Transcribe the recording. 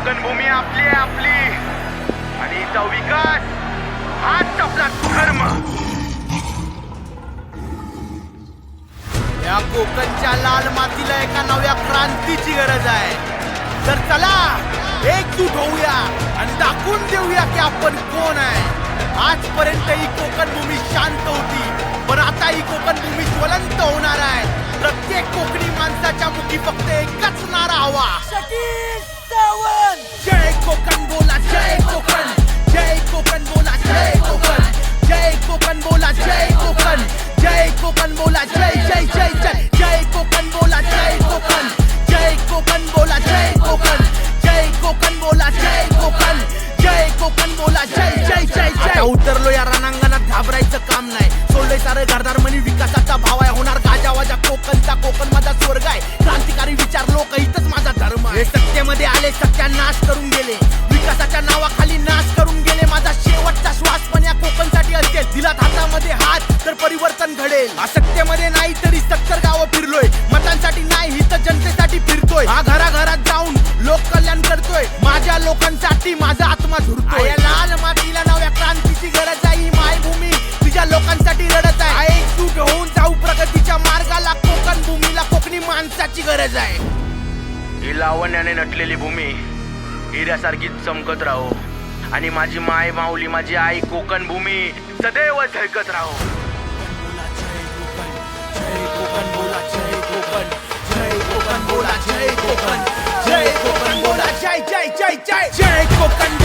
कोकण भूमी आपली आहे आपली. आणि हिचा विकास हाच आपला धर्म. या कोकणच्या लाल मातीला एका नव्या क्रांतीची गरज आहे. तर चला एकजूट होऊया आणि दाखवून देऊया की आपण कोण आहे. आजपर्यंत ही कोकण भूमी शांत होती पण आता ही कोकण भूमी ज्वलंत होणार आहे. प्रत्येक कोकणी माणसाच्या मुखी फक्त एकच नारा हवा. कोकण बोला जय जय जय जय जय कोकण बोला जय कोकण जय कोकण बोला जय कोकण जय कोकण बोला जय कोकण जय कोकण बोला जय जय जय जय उतरलो या रणांगणात घाबरायचं काम नाही. सोडले सारं घरदार म्हणी विकासाचा भाव आहे. होणार गाजा वाजा कोकणचा कोकण माझा स्वर्ग आहे. क्रांतिकारी विचार लोक इथंच माझा धर्म आहे. सत्तेमध्ये आले सत्यानाश करून परिवर्तन घडेल. असत्तेमध्ये नाही तरी सत्तर गावं फिरलोय. मतांसाठी नाही ही तर जनतेसाठी फिरतोय. हा घराघरात जाऊन लोक कल्याण करतोय. माझ्या लोकांसाठी माझा आत्मा झुरतोय. या लाल मातीला नव्या क्रांतीची गरज आहे. ही मायभूमी तुझ्या लोकांसाठी रडत आहे. एकजूट होऊन जाऊ प्रगतीच्या मार्गाला. कोकण भूमीला कोकणी माणसाची गरज आहे. ही लावण्याने नटलेली भूमी हिऱ्यासारखीच चमकत राहो. आणि माझी माय माऊली माझी आई कोकण भूमी सदैव झळकत राहो. जय